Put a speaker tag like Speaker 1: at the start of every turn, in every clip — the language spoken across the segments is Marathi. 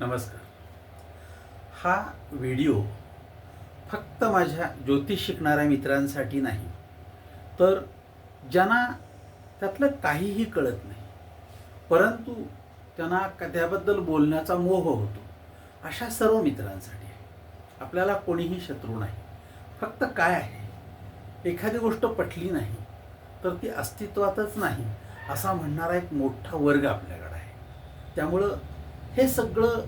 Speaker 1: नमस्कार. हा व्हिडिओ फक्त माझ्या ज्योतिष शिकणाऱ्या मित्रांसाठी नाही तर ज्यांना त्यातलं काहीही कळत नाही परंतु त्यांना त्याबद्दल बोलण्याचा मोह होतो अशा सर्व मित्रांसाठी. आहे आपल्याला कोणीही शत्रू नाही. फक्त काय आहे? एखादी गोष्ट पटली नाही तर ती अस्तित्वातच नाही असा म्हणणारा एक मोठा वर्ग आपल्याकडे आहे. त्यामुळं हे सगळं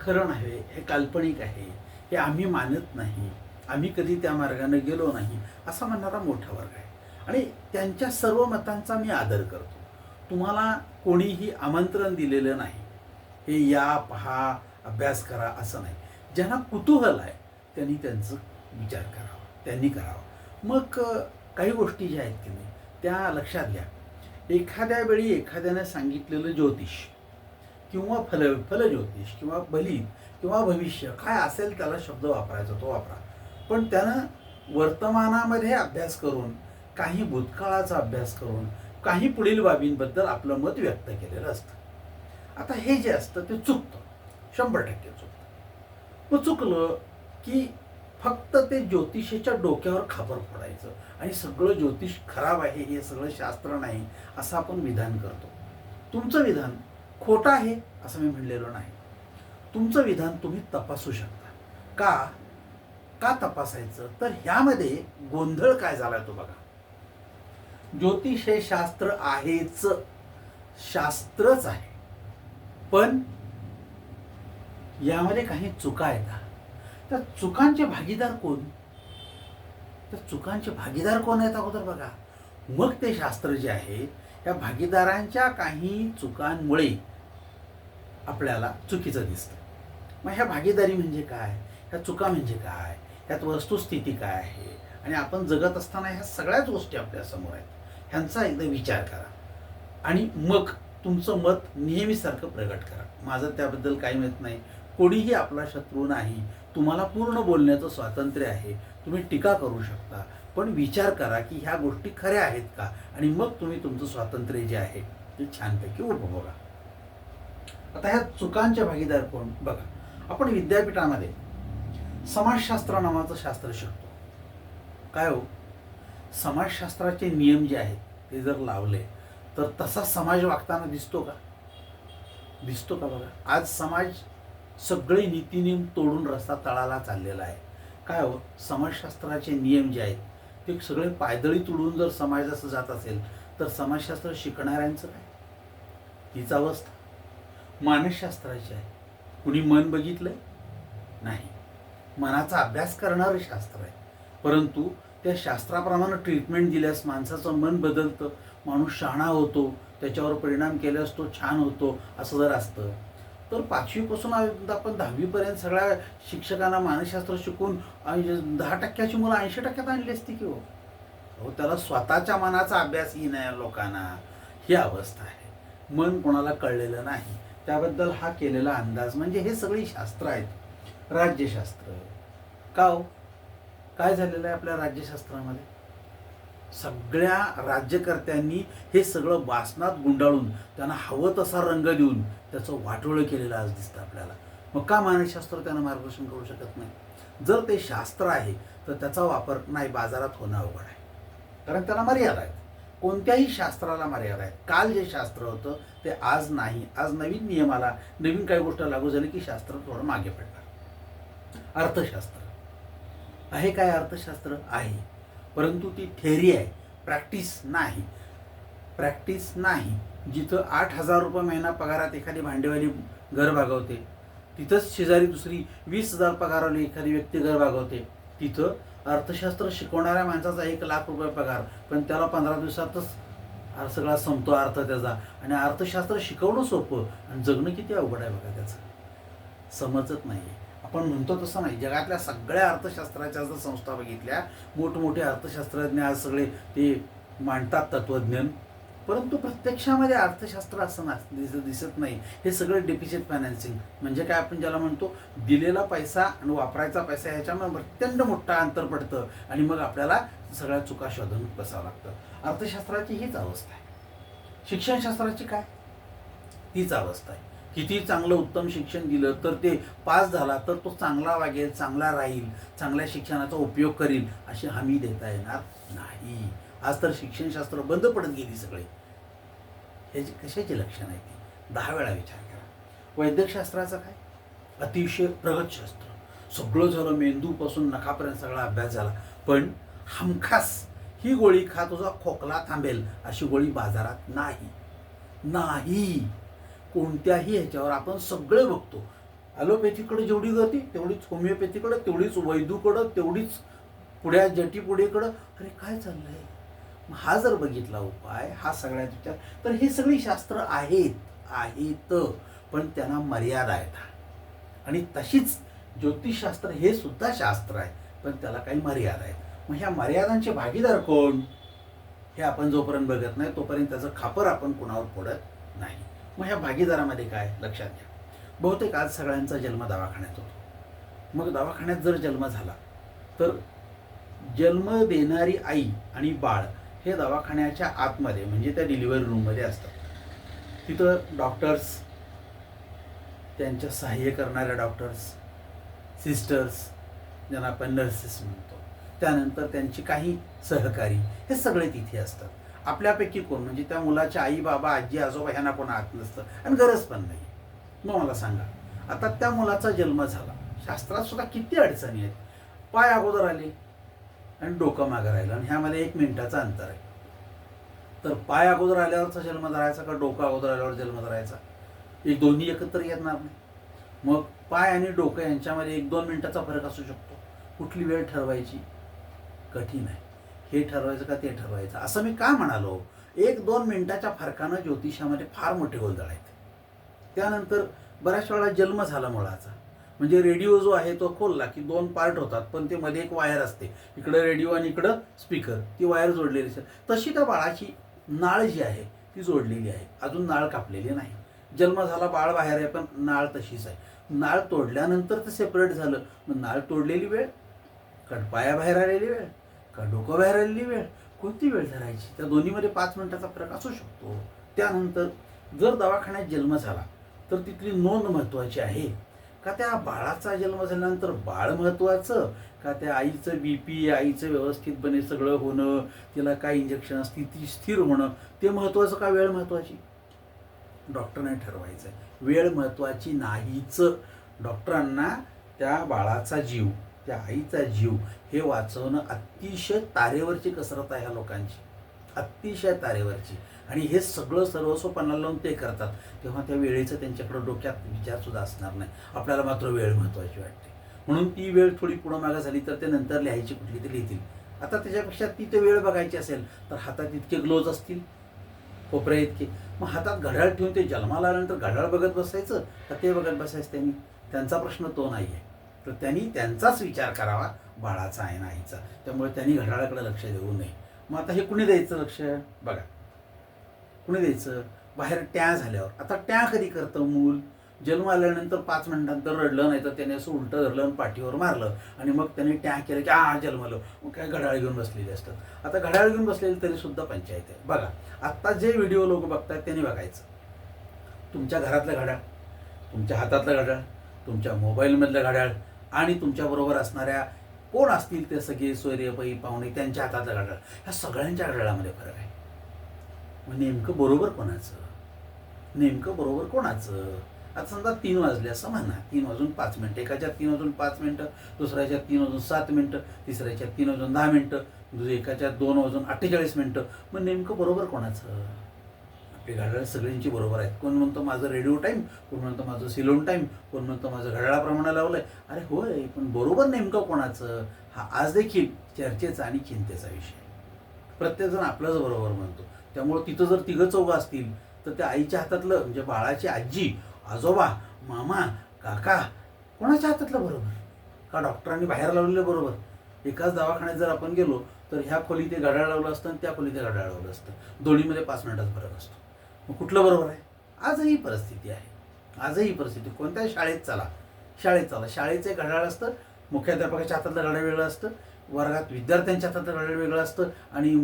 Speaker 1: खरं नाही हे काल्पनिक आहे हे आम्ही मानत नाही आम्ही कधी त्या मार्गाने गेलो नाही असा म्हणणारा मोठा वर्ग आहे. आणि त्यांच्या सर्व मतांचा मी आदर करतो. तुम्हाला कोणीही आमंत्रण दिलेलं नाही हे या पहा अभ्यास करा असं नाही. ज्यांना कुतूहल आहे त्यांनी त्यांचं विचार करावा त्यांनी करावा. मग काही गोष्टी ज्या आहेत की नाही त्या लक्षात घ्या. एखाद्या वेळी एखाद्याने सांगितलेलं ज्योतिष किंवा फल फलज्योतिष किंवा बली किंवा भविष्य काय असेल त्याला शब्द वापरायचा तो वापरा. पण त्यानं वर्तमानामध्ये अभ्यास करून काही भूतकाळाचा अभ्यास करून काही पुढील बाबींबद्दल आपलं मत व्यक्त केलेलं असतं. आता हे जे असतं ते चुकतं. शंभर टक्के चुकतं. मग चुकलं की फक्त ते ज्योतिषाच्या डोक्यावर खापर फोडायचं आणि सगळं ज्योतिष खराब आहे हे सगळं शास्त्र नाही असं आपण विधान करतो. तुमचं विधान खोटं आहे असं मी म्हणलेलो नाही. तुमचं विधान तुम्ही तपासू शकता. का? का तपासायचं? तर ह्यामध्ये गोंधळ काय झालाय तो बघा. ज्योतिष हे शास्त्र आहेच. शास्त्रच आहे. पण यामध्ये काही चुका आहेत त्या चुकांचे भागीदार कोण? तर चुकांचे भागीदार कोण आहेत अगोदर बघा. मग ते शास्त्र जे आहे या भागीदारांच्या काही चुकांमुळे आपल्याला चुकीचं दिसतं. मग ह्या भागीदारी म्हणजे काय? ह्या चुका म्हणजे काय? ह्यात वस्तुस्थिती काय आहे? आणि आपण जगत असताना ह्या सगळ्याच गोष्टी आपल्यासमोर आहेत. ह्यांचा एकदा विचार करा. आणि मग तुमचं मत नेहमीसारखं प्रगट करा. माझं त्याबद्दल काही मत नाही. कोणीही आपला शत्रू नाही. तुम्हाला पूर्ण बोलण्याचं स्वातंत्र्य आहे. तुम्ही टीका करू शकता. पण विचार करा की ह्या गोष्टी खऱ्या आहेत का? आणि मग तुम्ही तुमचं स्वातंत्र्य जे आहे ते छानपैकी उपभोगा आता ह्या चुकांचे भागीदार कोण? बघा आपण विद्यापीठामध्ये समाजशास्त्र नावाचं शास्त्र शिकतो. काय हो? समाजशास्त्राचे नियम जे आहेत ते जर लावले तर तसा समाज वागताना दिसतो का? दिसतो का बघा? आज समाज सगळे नीतिनियम तोडून रस्ता तळाला चाललेला आहे. काय हो? समाजशास्त्राचे नियम जे आहेत ते सगळे पायदळी तुडून जर समाज असं जात असेल तर समाजशास्त्र शिकणाऱ्यांचं काय? तीच अवस्था. मानसशास्त्राची आहे. कुणी मन बघितलंय? नाही. मनाचा अभ्यास करणारं शास्त्र आहे. परंतु त्या शास्त्राप्रमाणे ट्रीटमेंट दिल्यास माणसाचं मन बदलतं माणूस शहाणा होतो त्याच्यावर परिणाम केल्यास तो छान होतो असं जर असतं तर पाचवीपासून आपण दहावीपर्यंत सगळ्या शिक्षकांना मानसशास्त्र शिकून दहा टक्क्याची मुलं ऐंशी टक्क्यात आणली असती की हो? अहो त्याला स्वतःच्या मनाचा अभ्यासही नाही लोकांना. ही अवस्था आहे. मन कोणाला कळलेलं नाही. त्याबद्दल हा केलेला अंदाज म्हणजे हे सगळी शास्त्र आहेत. राज्यशास्त्र. का हो? काय झालेलं आहे आपल्या राज्यशास्त्रामध्ये? सगळ्या राज्यकर्त्यांनी हे सगळं वासनात गुंडाळून त्यांना हवं तसा रंग देऊन त्याचं वाटोळं केलेलं आज दिसतं आपल्याला. मग का मानसशास्त्र त्यांना मार्गदर्शन करू शकत नाही? जर ते शास्त्र आहे तर त्याचा वापर नाही बाजारात होणं अवघड आहे. कारण त्याला मर्यादा आहेत. कोणत्याही शास्त्राला मर्यादा आहेत. काल जे शास्त्र होतं ते आज नाही. आज नवीन नियम आला नवीन काही गोष्ट लागू झाली की शास्त्र थोडं मागे पडणार. अर्थशास्त्र. आहे काय अर्थशास्त्र? आहे. परंतु ती थेअरी आहे. प्रॅक्टिस नाही. प्रॅक्टिस नाही. जिथं आठ हजार रुपये महिना पगारात एखादी भांडेवाली घर भागवते तिथंच शेजारी दुसरी वीस हजार पगारवाली एखादी व्यक्ती घर भागवते तिथं अर्थशास्त्र शिकवणाऱ्या माणसाचा एक लाख रुपये पगार पण त्याला पंधरा दिवसातच सगळा संपतो अर्थ त्याचा. आणि अर्थशास्त्र शिकवणं सोपं आणि जगणं किती अवघड आहे बघा त्याचं. समजत नाही आपण म्हणतो तसं नाही. जगातल्या सगळ्या अर्थशास्त्राच्या जर संस्था बघितल्या मोठमोठे अर्थशास्त्रज्ञ आज सगळे ते मांडतात तत्वज्ञान. परंतु प्रत्यक्षामध्ये अर्थशास्त्र असं ना दिसत दिसत नाही. हे सगळं डेफिसिट फायनान्सिंग म्हणजे काय आपण ज्याला म्हणतो दिलेला पैसा आणि वापरायचा पैसा ह्याच्यामुळे प्रचंड मोठा अंतर पडतं आणि मग आपल्याला सगळ्या चुका शोधून बसावं लागतं. अर्थशास्त्राची हीच अवस्था आहे. शिक्षणशास्त्राची काय? तीच अवस्था आहे. किती चांगलं उत्तम शिक्षण दिलं तर ते पास झाला तर तो चांगला वागेल चांगला राहील चांगल्या शिक्षणाचा उपयोग करील अशी हमी देता येणार नाही. आज तर शिक्षणशास्त्र बंद पडत गेली सगळे. ह्याची कशाची लक्षणं आहे ती? दहा वेळा विचार करा. वैद्यकशास्त्राचं काय? अतिशय प्रगत शास्त्र सगळं झालं मेंदूपासून नखापर्यंत सगळा अभ्यास झाला. पण हमखास ही गोळी खा तुझा खोकला थांबेल अशी गोळी बाजारात नाही. नाही. कोणत्याही ह्याच्यावर आपण सगळे बघतो. ॲलोपॅथीकडे जेवढी गर्दी तेवढीच होमिओपॅथीकडं तेवढीच वैदूकडं तेवढीच पुढ्या जटीपुढेकडं. अरे काय चाललं आहे मग हा जर बघितला उपाय हा सगळ्यात विचार. तर हे सगळी शास्त्र आहेत आहेत. पण त्यांना मर्यादा आहेत. आणि तशीच ज्योतिषशास्त्र हे सुद्धा शास्त्र आहे पण त्याला काही मर्यादा आहेत. मग ह्या मर्यादांचे भागीदार कोण? हे आपण जोपर्यंत बघत नाही तोपर्यंत त्याचं खापर आपण कुणावर पडत नाही. मग ह्या भागीदारामध्ये काय? लक्षात घ्या. बहुतेक आज सगळ्यांचा जन्म दवाखान्यात होतो. मग दवाखान्यात जर जन्म झाला तर जन्म देणारी आई आणि बाळ हे दवाखान्याच्या आतमध्ये म्हणजे त्या डिलिव्हरी रूममध्ये असतात तिथं डॉक्टर्स त्यांच्या सहाय्य करणाऱ्या डॉक्टर्स सिस्टर्स ज्यांना आपण नर्सेस म्हणतो. त्यानंतर त्यांची काही सहकारी हे सगळे तिथे असतात. आपल्यापैकी कोण? म्हणजे त्या मुलाच्या आई बाबा आजी आजोबा ह्यांना कोण आत नसतं. आणि गरज पण नाही. मग मला सांगा. आता त्या मुलाचा जन्म झाला. शास्त्रात सुद्धा किती अडचणी आहेत? पाय अगोदर आले. आणि डोकं मागं राहिलं. आणि ह्यामध्ये एक मिनिटाचं अंतर आहे. तर पाय अगोदर आल्यावरचा जन्म धरायचा का डोकं अगोदर आल्यावर जन्म धरायचा एक दोन्ही एकत्र येणार नाही. मग पाय आणि डोकं यांच्यामध्ये एक दोन मिनिटाचा फरक असू शकतो. कुठली वेळ ठरवायची? कठीण आहे. हे ठरवायचं का ते ठरवायचं? असं मी का म्हणालो? एक दोन मिनिटाच्या फरकानं ज्योतिषामध्ये फार मोठे गोंधळ आहेत. त्यानंतर बऱ्याच वेळा जन्म झाला मुळाचा. म्हणजे रेडिओ जो आहे तो खोलला की दोन पार्ट होतात पण ते मध्ये एक वायर असते. इकडं रेडिओ आणि इकडं स्पीकर. ती वायर जोडलेली असते. तशी त्या बाळाची नाळ जी आहे ती जोडलेली आहे. अजून नाळ कापलेली नाही. जन्म झाला बाळ बाहेर आहे पण नाळ तशीच आहे. नाळ तोडल्यानंतर ते सेपरेट झालं. मग नाळ तोडलेली वेळ कडपाया बाहेर आलेली वेळ का डोकं बाहेर आलेली वेळ कोणती वेळ धरायची? त्या दोन्हीमध्ये पाच मिनिटाचा फरक असू शकतो. त्यानंतर जर दवाखान्यात जन्म झाला तर तिथली नोंद महत्त्वाची आहे. का त्या बाळाचा जन्म झाल्यानंतर बाळ महत्त्वाचं का त्या आईचं बी पी आईचं व्यवस्थितपणे सगळं होणं तिला काय इंजेक्शन असतील ती स्थिर होणं ते महत्त्वाचं का वेळ महत्त्वाची डॉक्टरने ठरवायचं आहे वेळ महत्त्वाची नाहीच. डॉक्टरांना त्या बाळाचा जीव त्या आईचा जीव हे वाचवणं अतिशय तारेवरची कसरत आहे ह्या लोकांची. अतिशय तारेवरची. आणि हे सगळं सर्वस्वपणाला लावून ते करतात तेव्हा त्या वेळेचं त्यांच्याकडं डोक्यात विचारसुद्धा असणार नाही. आपल्याला मात्र वेळ महत्त्वाची वाटते. म्हणून ती वेळ थोडी पुढं मागं झाली तर ते नंतर लिहायची कुठली तरी लिहितील आता त्याच्यापेक्षा ती ते वेळ बघायची असेल तर हातात इतके ग्लोज असतील. कोपऱ्या इतके. मग हातात घड्याळ ठेवून ते जन्माला आल्यानंतर घड्याळ बघत बसायचं का ते बघत बसायचं त्यांनी? त्यांचा प्रश्न तो नाही आहे तर त्यांनी त्यांचाच विचार करावा बाळाचा आहे ना आईचा. त्यामुळे त्यांनी घड्याळाकडे लक्ष देऊ नये. मग आता हे कुणी द्यायचं लक्ष? बघा. कुणी द्यायचं? बाहेर ट्या झाल्यावर. आता ट्या कधी करतं मूल? जन्म आल्यानंतर पाच मिनिटांतर रडलं नाही तर त्याने असं उलटं धरलं आणि पाठीवर मारलं. आणि मग त्याने ट्या केलं की आ जन्मलं. मग काय घड्याळ घेऊन बसलेले असतात. आता घड्याळ घेऊन बसलेले तरी सुद्धा पंचायत आहे. बघा आत्ता जे व्हिडिओ लोक बघतात त्यांनी बघायचं. तुमच्या घरातलं घड्याळ तुमच्या हातातलं घड्याळ तुमच्या मोबाईलमधलं घड्याळ आणि तुमच्याबरोबर असणाऱ्या कोण असतील ते सगळे सोयरे पै पाहुणे त्यांच्या हातातलं घड्याळ. ह्या सगळ्यांच्या घड्याळामध्ये फरक आहे. मग नेमकं बरोबर कोणाचं? नेमकं बरोबर कोणाचं? आता समजा तीन वाजले असं म्हणा. तीन वाजून पाच मिनटं. एकाच्या तीन वाजून पाच मिनटं दुसऱ्याच्या तीन वाजून सात मिनटं तिसऱ्याच्या तीन वाजून दहा मिनटं दुसऱ्या एकाच्या दोन वाजून अठ्ठेचाळीस मिनटं. मग नेमकं बरोबर कोणाचं? आपली घड्याळ सगळ्यांची बरोबर आहेत. कोण म्हणतो माझं रेडिओ टाईम? कोण म्हणतो माझं सिलोन टाईम? कोण म्हणतो माझं घड्याळाप्रमाणे आहे अरे होय पण बरोबर नेमकं कोणाचं? हा आज देखील चर्चेचा आणि चिंतेचा विषय प्रत्येकजण आपलंच बरोबर म्हणतो. त्यामुळं तिथं जर तिघं चौघं असतील तर त्या आईच्या हातातलं म्हणजे बाळाची आजी आजोबा मामा काका कोणाच्या हातातलं बरोबर? का डॉक्टरांनी बाहेर लावलेलं बरोबर? एकाच दवाखान्यात जर आपण गेलो तर ह्या खोलीत ते घड्याळ लावलं असतं आणि त्या खोलीत ते घड्याळ लावलं असतं. दोन्हीमध्ये पाच मिनटात फरक असतो. मग कुठलं बरोबर आहे? आजही परिस्थिती आहे. आजही परिस्थिती. कोणत्याही शाळेत चला. शाळेत चला. शाळेचं एक घड्याळ असतं. मुख्याध्यापकाच्या हातातलं घड्याळ वेगळं असतं. वर्गात विद्यार्थ्यांच्या हातात घड्याळ वेगळं असतं आणि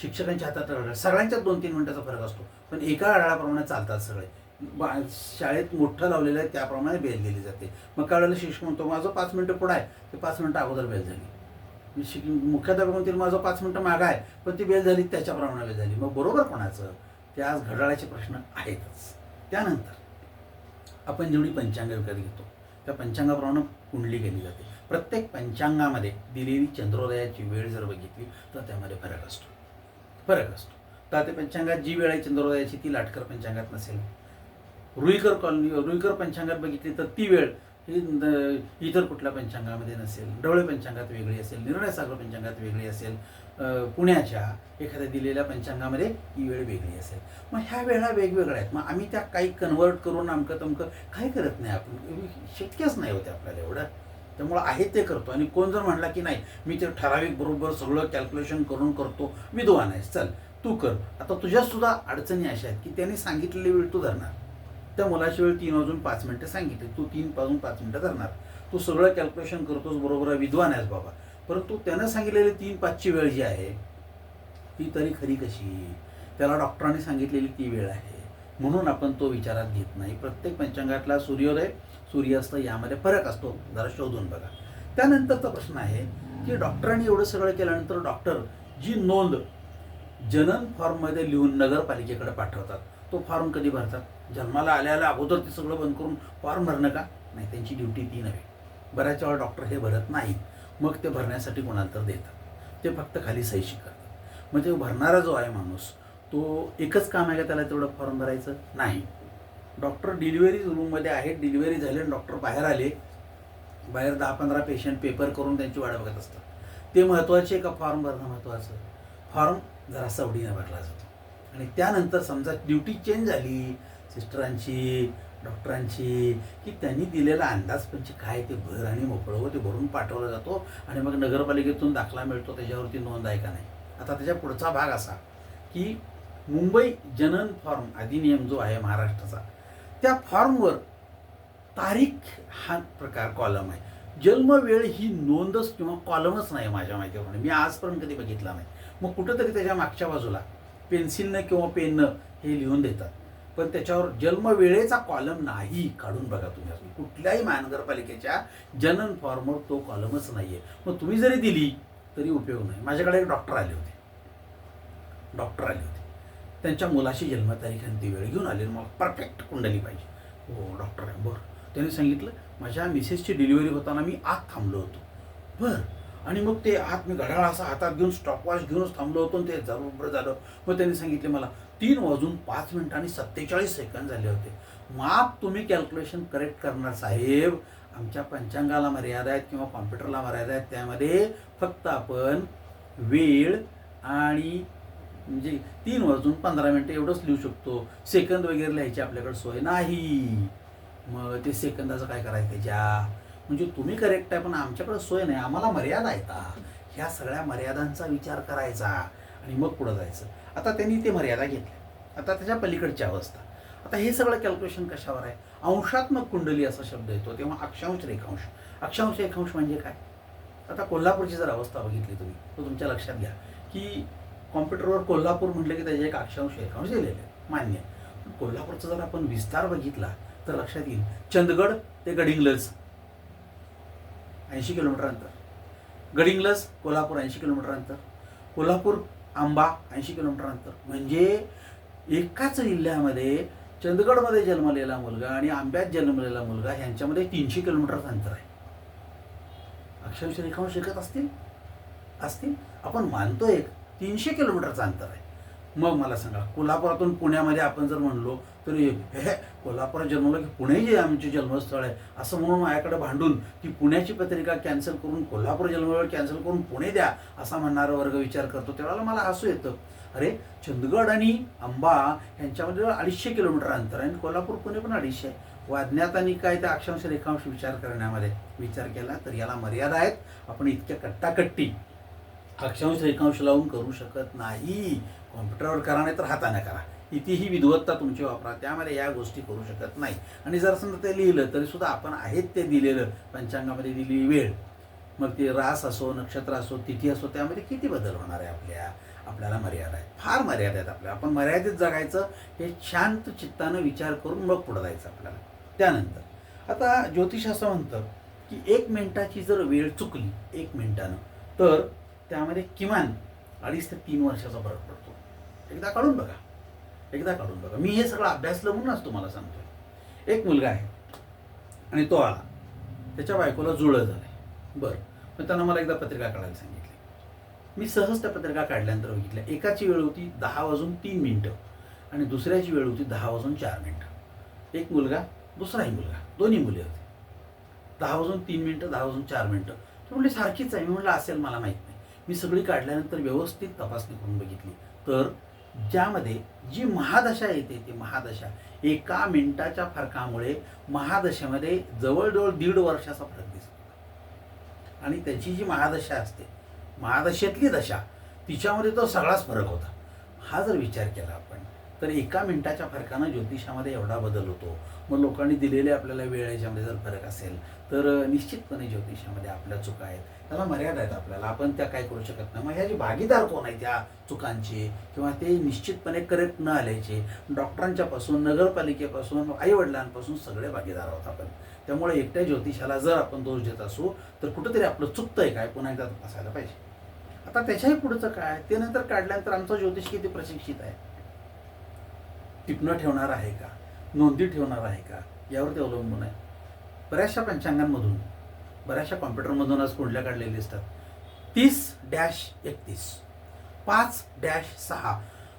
Speaker 1: शिक्षकांच्या हातात घड्याळ सगळ्यांच्यात दोन तीन मिनटाचा फरक असतो. पण एका घड्याळाप्रमाणे चालतात सगळे. बा शाळेत मोठं लावलेलं आहे त्याप्रमाणे बेल दिली जाते. मग कळलं शिक्षक म्हणतो माझं पाच मिनटं पुढं आहे. ते पाच मिनटं अगोदर बेल झाली. शिक मुख्याध्यापक म्हणतील माझं पाच मिनटं मागं आहे. पण ती बेल झाली त्याच्याप्रमाणे बेल झाली. मग बरोबर कोणाचं? ते आज घड्याळाचे प्रश्न आहेतच. त्यानंतर आपण जेवढी पंचांग विकत घेतो त्या पंचांगाप्रमाणे कुंडली केली जाते. प्रत्येक पंचांगामध्ये दिलेली चंद्रोदयाची वेळ जर बघितली तर त्यामध्ये फरक असतो. फरक असतो. तर ते पंचांगात जी वेळ आहे चंद्रोदयाची ती लाटकर पंचांगात नसेल. रुईकर कॉलनी रुईकर पंचांगात बघितली तर ती वेळ ही इतर कुठल्या पंचांगामध्ये नसेल. ढवळे पंचांगात वेगळी असेल निर्णयसागर पंचांगात वेगळी असेल पुण्याच्या एखाद्या दिलेल्या पंचांगामध्ये ही वेळ वेगळी असेल. मग ह्या वेळा वेगवेगळ्या आहेत. मग आम्ही त्या काही कन्वर्ट करून अमकं तमकं काही करत नाही आपण. शक्यच नाही होते आपल्याला एवढं. त्यामुळं आहे ते करतो. आणि कोण जर म्हणला की नाही मी ते ठराविक बरोबर सगळं कॅल्क्युलेशन करून करतो विद्वान आहेस चल तू कर. आता तुझ्या सुद्धा अडचणी अशा आहेत की त्यांनी सांगितलेली वेळ तू धरणार. त्या मुलाची वेळ तीन वाजून पाच मिनटं सांगितली. तू तीन वाजून पाच मिनटं धरणार. तू सगळं कॅल्क्युलेशन करतोस बरोबर आहे, विद्वान आहेस बाबा. परंतु त्यानं सांगितलेली तीन पाचची वेळ जी आहे ती तरी खरी कशी? त्याला डॉक्टरांनी सांगितलेली ती वेळ आहे. म्हणून आपण तो विचारात घेत नाही. प्रत्येक पंचांगातला सूर्योदय सूर्यास्त यामध्ये फरक असतो. जरा शोधून बघा. त्यानंतरचा प्रश्न आहे की डॉक्टरांनी एवढं सगळं केल्यानंतर डॉक्टर जी नोंद जनन फॉर्ममध्ये लिहून नगरपालिकेकडे पाठवतात तो फॉर्म कधी भरतात? जन्माला आल्याला अगोदर ते सगळं बंद करून फॉर्म भरणं का? नाही त्यांची ड्युटी ती नव्हे. बऱ्याच वेळा डॉक्टर हे भरत नाहीत. मग ते भरण्यासाठी कोणाला तर देतात. ते फक्त खाली सहीशी करतात. मग ते भरणारा जो आहे माणूस तो एकच काम आहे का त्याला तेवढं फॉर्म भरायचं? नाही. डॉक्टर डिलिव्हरी रूममध्ये आहेत डिलिव्हरी झाली आणि डॉक्टर बाहेर आले. बाहेर दहा पंधरा पेशंट पेपर करून त्यांची वाट बघत असतात. ते महत्त्वाचे का? फॉर्म भरणं महत्त्वाचं फॉर्म जरा सवडीनं भरला जातो. आणि त्यानंतर समजा ड्युटी चेंज झाली सिस्टरांची डॉक्टरांची की त्यांनी दिलेला अंदाजपंच काय ते भर आणि मोकळं ते भरून पाठवला जातो आणि मग नगरपालिकेतून दाखला मिळतो त्याच्यावरती नोंद आहे का नाही? आता त्याच्या पुढचा भाग असा की मुंबई जनन फॉर्म अधिनियम जो आहे महाराष्ट्राचा त्या फॉर्मवर तारीख हा प्रकार कॉलम आहे. जन्मवेळ ही नोंदच किंवा कॉलमच नाही माझ्या माहितीप्रमाणे. मी आजपर्यंत कधी बघितला नाही. मग कुठंतरी त्याच्या मागच्या बाजूला पेन्सिलनं किंवा पेननं हे लिहून देतात. पण त्याच्यावर जन्मवेळेचा कॉलम नाही काढून बघा तुम्ही. असून कुठल्याही महानगरपालिकेच्या जनन फॉर्मवर तो कॉलमच नाही आहे मग तुम्ही जरी दिली तरी उपयोग नाही. माझ्याकडे एक डॉक्टर आले होते. डॉक्टर आले होते. त्यांच्या मुलाची जन्मतारीख आणि ती वेळ घेऊन आले मला परफेक्ट कुंडली पाहिजे. हो डॉक्टर आहे बरं. त्यांनी सांगितलं माझ्या मिसेसची डिलिव्हरी होताना मी आत थांबलो होतो. बरं. आणि मग ते आत मी घड्याळ असा हातात घेऊन स्टॉपवॉच घेऊनच थांबलो होतो आणि ते जरूर बरं झालं. मग त्यांनी सांगितले मला तीन वाजून पाच मिनटं आणि सत्तेचाळीस सेकंद झाले होते. माप तुम्ही कॅल्क्युलेशन करेक्ट करणार साहेब. आमच्या पंचांगाला मर्यादा आहेत किंवा कॉम्प्युटरला मर्यादा आहेत. त्यामध्ये फक्त आपण वेळ आणि म्हणजे तीन वाजून पंधरा मिनटं एवढंच लिहू शकतो. सेकंद वगैरे लिहायची आपल्याकडे सोय नाही. मग ते सेकंदाचं काय करायचं त्याच्या म्हणजे तुम्ही करेक्ट आहे पण आमच्याकडे सोय नाही. आम्हाला मर्यादा आहेत ह्या सगळ्या मर्यादांचा विचार करायचा आणि मग पुढं जायचं. आता त्यांनी ते मर्यादा घेतल्या. आता त्याच्या पलीकडची अवस्था. आता हे सगळं कॅल्क्युलेशन कशावर आहे? अंशात्मक कुंडली असा शब्द येतो तेव्हा अक्षांश रेखांश. अक्षांश रेखांश म्हणजे काय? आता कोल्हापूरची जर अवस्था बघितली तुम्ही तर तुमच्या लक्षात घ्या की कॉम्प्युटरवर कोल्हापूर म्हटलं की त्याचे एक अक्षांश रेखांश दिलेले आहे मान्य कोल्हापूरचा जर आपण विस्तार बघितला तर लक्षात येईल. चंदगड ते गडिंग्लज ऐंशी किलोमीटर अंतर. गडिंग्लज कोल्हापूर ऐंशी किलोमीटर अंतर. कोल्हापूर आंबा ऐंशी किलोमीटर अंतर. म्हणजे एकाच जिल्ह्यामध्ये चंदगडमध्ये जन्मलेला मुलगा आणि आंब्यात जन्मलेला मुलगा ह्यांच्यामध्ये तीनशे किलोमीटरचं अंतर आहे. अक्षांश रेखांश एकच असतील? असतील. आपण मानतो एक. तीनशे किलोमीटरचं अंतर आहे. मग मला सांगा कोल्हापुरातून पुण्यामध्ये आपण जर म्हणलो तर हे कोल्हापूर कोल्हापुरात जन्मलं की पुणे जे आमचे जन्मस्थळ आहे. असं म्हणून माझ्याकडे भांडून की पुण्याची पत्रिका कॅन्सल करून कोल्हापूर जन्मवेळ कॅन्सल करून पुणे द्या असा म्हणणारा वर्ग विचार करतो. त्यावेळेला मला हसू येतं. अरे चंदगड आणि अंबा यांच्यामध्ये अडीचशे किलोमीटर अंतर आहे आणि कोल्हापूर पुणे पण अडीचशे आहे. वाज्ञात आणि काय त्या अक्षांश रेखांश विचार करण्यामध्ये? विचार केला तर याला मर्यादा आहेत. आपण इतक्या कट्टाकट्टी अक्षांश रेखांश लावून करू शकत नाही. कॉम्प्युटरवर करा नाही तर हाताने करा. कितीही विद्वत्ता तुमची वापरा. त्यामध्ये या गोष्टी करू शकत नाही. आणि जर समजा ते लिहिलं तरी सुद्धा आपण आहेत ते दिलेलं. पंचांगामध्ये दिलेली वेळ. मग ते रास असो नक्षत्र असो तिथी असो त्यामध्ये किती बदल होणार आहे आपल्या? आपल्याला मर्यादा आहेत. फार मर्यादा आहेत आपल्या. आपण मर्यादित जगायचं हे शांत चित्तानं विचार करून मग पुढं जायचं आपल्याला. त्यानंतर. आता ज्योतिष असं म्हणतं की एक मिनिटाची जर वेळ चुकली एक मिनिटानं तर त्यामध्ये किमान अडीच ते तीन वर्षाचा फरक पडतो. एकदा काढून बघा. एकदा काढून बघा. मी हे सगळं अभ्यासलं म्हणूनच तुम्हाला सांगतोय. एक मुलगा आहे. आणि तो आला. त्याच्या बायकोला जुळं झालंय. बरं. मग त्यांना मला एकदा पत्रिका काढायला सांगितली. मी सहज त्या पत्रिका काढल्यानंतर बघितल्या. एकाची वेळ होती दहा वाजून तीन मिनटं. आणि दुसऱ्याची वेळ होती दहा वाजून चार मिनटं. एक मुलगा दुसराही मुलगा. दोन्ही मुले होते. दहा वाजून तीन मिनटं दहा वाजून चार मिनटं. ते म्हणजे सारखीच आहे. मी म्हटलं असेल मला माहीत मी सगळी काढल्यानंतर व्यवस्थित तपासणी करून बघितली. तर ज्यामध्ये जी महादशा येते ती महादशा. एका मिनिटाच्या फरकामुळे महादशेमध्ये जवळजवळ दीड वर्षाचा फरक दिसतो. आणि त्याची जी महादशा असते महादशेतली दशा तिच्यामध्ये तो सगळाच फरक होता. हा जर विचार केला आपण तर एका मिनिटाच्या फरकानं ज्योतिषामध्ये एवढा बदल होतो. मग लोकांनी दिलेले आपल्याला वेळ याच्यामध्ये जर फरक असेल तर निश्चितपणे ज्योतिषामध्ये आपल्या चुका आहेत. त्याला मर्यादा आहेत आपल्याला. आपण त्या काय करू शकत नाही. मग ह्या जे भागीदार कोण आहेत त्या चुकांचे किंवा ते निश्चितपणे करेक्ट न आल्याचे डॉक्टरांच्यापासून नगरपालिकेपासून आईवडिलांपासून सगळे भागीदार आहोत आपण. त्यामुळे एकट्या ज्योतिषाला जर आपण दोष देत असू तर कुठंतरी आपलं चुकतंय काय? पुन्हा एकदा तपासायला पाहिजे. आता त्याच्याही पुढचं काय? ते नंतर काढल्यानंतर आमचं ज्योतिष किती प्रशिक्षित आहे? टिपणं ठेवणार आहे का? नोंदी ठेवणार आहे का? यावरती अवलंबून आहे. बऱ्याचशा पंचांगांमधून बऱ्याचशा कॉम्प्युटरमधून आज कुंडल्या काढलेल्या असतात तीस डॅश एकतीस. पाच डॅश सहा.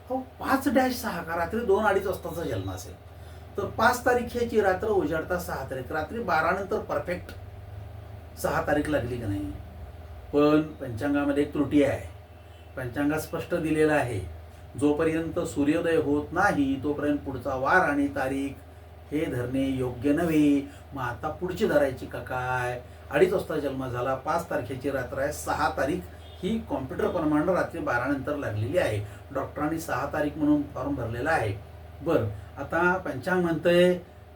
Speaker 1: हो पाच डॅश सहा का? रात्री दोन अडीच वाजताचा जन्म असेल. तर पाच तारीखेची रात्र उजाडता सहा तारीख. रात्री बारानंतर परफेक्ट सहा तारीख लागली का नाही? पण पंचांगामध्ये एक त्रुटी आहे. पंचांगात स्पष्ट दिलेलं आहे. जोपर्यंत सूर्योदय होत नाही तोपर्यंत पुढचा वार आणि तारीख हे धरणे योग्य नव्हे मग आता पुढची धरायची का काय? अडीच वाजता जन्म झाला पाच तारखेची रात्र आहे सहा तारीख ही कॉम्प्युटर प्रमाणे रात्री बारानंतर लागलेली आहे. डॉक्टरांनी सहा तारीख म्हणून फॉर्म भरलेला आहे. बरं आता पंचांग म्हणतंय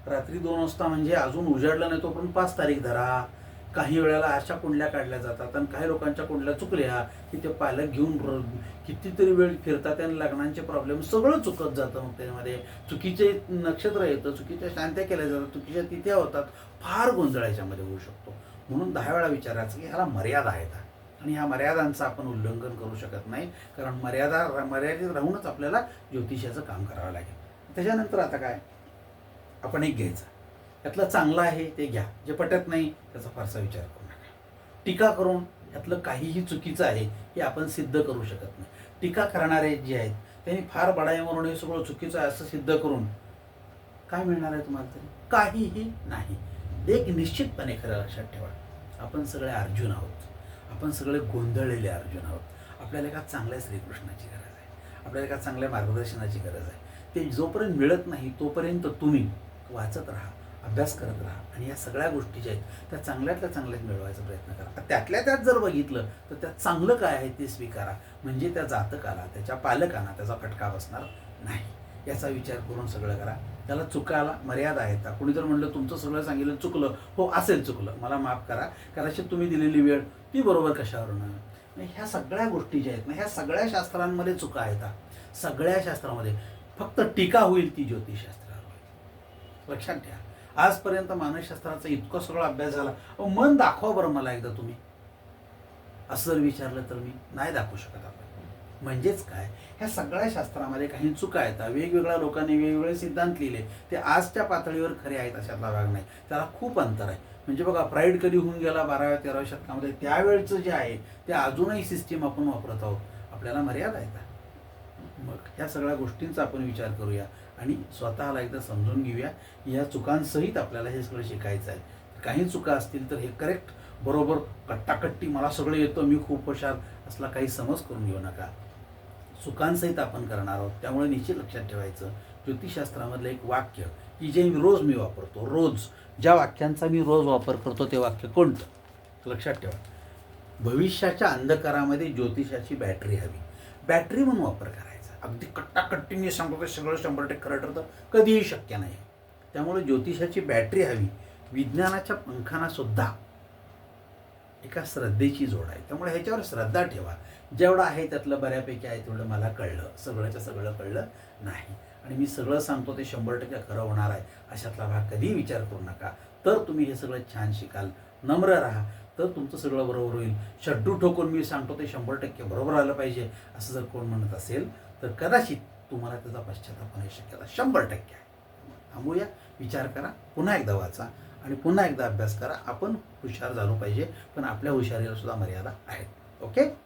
Speaker 1: रात्री दोन वाजता म्हणजे अजून उजाडलं नाही तोपर्यंत पाच तारीख धरा. काही वेळेला अशा कुंडल्या काढल्या जातात आणि काही लोकांच्या कुंडल्या चुकल्या की ते पालक घेऊन कितीतरी वेळ फिरतात आणि लग्नांचे प्रॉब्लेम सगळं चुकत जातं मग त्याच्यामध्ये. चुकीचे नक्षत्र येतं चुकीच्या शांत्या केल्या जातात चुकीच्या तिथ्या होतात फार गोंधळ याच्यामध्ये होऊ शकतो. म्हणून दहा वेळा विचारायचं की ह्याला मर्यादा आहेत आणि ह्या मर्यादांचं आपण उल्लंघन करू शकत नाही कारण मर्यादा मर्यादित राहूनच आपल्याला ज्योतिषाचं काम करावं लागेल. त्याच्यानंतर आता काय? आपण एक घ्यायचं. यातलं चांगलं आहे ते घ्या. जे पटत नाही त्याचा फारसा विचार करू नका. टीका करून यातलं काहीही चुकीचं आहे हे आपण सिद्ध करू शकत नाही. टीका करणारे जे आहेत त्यांनी फार बडाई म्हणून हे सगळं चुकीचं आहे असं सिद्ध करून काय मिळणार आहे तुम्हाला तरी? काहीही नाही. एक निश्चितपणे खरं लक्षात ठेवा. आपण सगळे अर्जुन आहोत. आपण सगळे गोंधळलेले अर्जुन आहोत. आपल्याला एका चांगल्या श्रीकृष्णाची गरज आहे. आपल्याला एका चांगल्या मार्गदर्शनाची गरज आहे. ते जोपर्यंत मिळत नाही तोपर्यंत तुम्ही वाचत राहा. अभ्यास करत राहा. आणि या सगळ्या गोष्टी ज्या आहेत त्या चांगल्यातल्या चांगल्यात मिळवायचा प्रयत्न करा. त्यातल्या त्यात जर बघितलं तर त्यात चांगलं काय आहे ते स्वीकारा. म्हणजे त्या जातकाला त्याच्या पालकांना त्याचा फटका बसणार नाही. याचा विचार करून सगळं करा. त्याला चुकायला मर्यादा आहेत का? कुणी जर म्हणलं तुमचं सगळं सांगितलं चुकलं. हो असेल चुकलं. मला माफ करा. कदाचित तुम्ही दिलेली वेळ ती बरोबर कशावरून ह्या सगळ्या गोष्टी ज्या आहेत ना ह्या सगळ्या शास्त्रांमध्ये चुका आहेत सगळ्या शास्त्रामध्ये. फक्त टीका होईल ती ज्योतिषशास्त्रावर. लक्षात ठेवा. आजपर्यंत मानसशास्त्राचा इतका सगळा अभ्यास झाला. अहो, मन दाखवा बरं मला एकदा तुम्ही. असं जर विचारलं तर मी नाही दाखवू शकत आपण. म्हणजेच काय? ह्या सगळ्या शास्त्रामध्ये काही चुका आहेत. वेगवेगळ्या लोकांनी वेगवेगळे सिद्धांत लिहिले. ते आजच्या पातळीवर खरे आहेत अशातला भाग नाही. त्याला खूप अंतर आहे. म्हणजे बघा प्राईड कधी होऊन गेला? बाराव्या तेराव्या शतकामध्ये. त्यावेळचं जे आहे ते अजूनही सिस्टीम आपण वापरत आहोत. आपल्याला मर्यादा येतात मग ह्या सगळ्या गोष्टींचा आपण विचार करूया. आणि स्वतःला एकदा समजून घेऊया या चुकांसहित आपल्याला हे सगळं शिकायचं आहे. काही चुका असतील तर हे करेक्ट बरोबर कट्टाकट्टी मला सगळं येतं मी खूप हुशार असला काही समज करून घेऊ नका. चुकांसहित आपण करणार आहोत त्यामुळे निश्चित लक्षात ठेवायचं ज्योतिषशास्त्रामधलं एक वाक्य की जे मी रोज मी वापरतो रोज ज्या वाक्यांचा मी रोज वापर करतो ते वाक्य कोणतं? लक्षात ठेवा. भविष्याच्या अंधकारामध्ये ज्योतिषाची बॅटरी हवी. बॅटरी म्हणून वापर करायचा. अगदी कट्टाकट्टी मी सांगतो ते सगळं शंभर टक्के खरं ठरतं. कधीही शक्य नाही. त्यामुळे ज्योतिषाची बॅटरी हवी. विज्ञानाच्या पंखानासुद्धा एका श्रद्धेची जोड आहे. त्यामुळे ह्याच्यावर श्रद्धा ठेवा. जेवढं आहे त्यातलं बऱ्यापैकी आहे तेवढं मला कळलं. सगळंच्या सगळं कळलं नाही. आणि मी सगळं सांगतो ते शंभर टक्के खरं होणार आहे. अशातला भाग कधीही विचार करू नका. तर तुम्ही हे सगळं छान शिकाल. नम्र राहा. तर तुमचं सगळं बरोबर होईल. शड्डू ठोकून मी सांगतो ते शंभर टक्के बरोबर आलं पाहिजे. असं जर कोण म्हणत असेल तर कदाचित तुम्हाला त्याचा पश्चाताप होण्याची शक्यता शंभर टक्के आहे. थांबूया विचार करा पुन्हा एकदा वाचा आणि पुन्हा एकदा अभ्यास करा. आपण हुशार झालो पाहिजे पण आपल्या हुशारीला सुद्धा मर्यादा आहेत. ओके?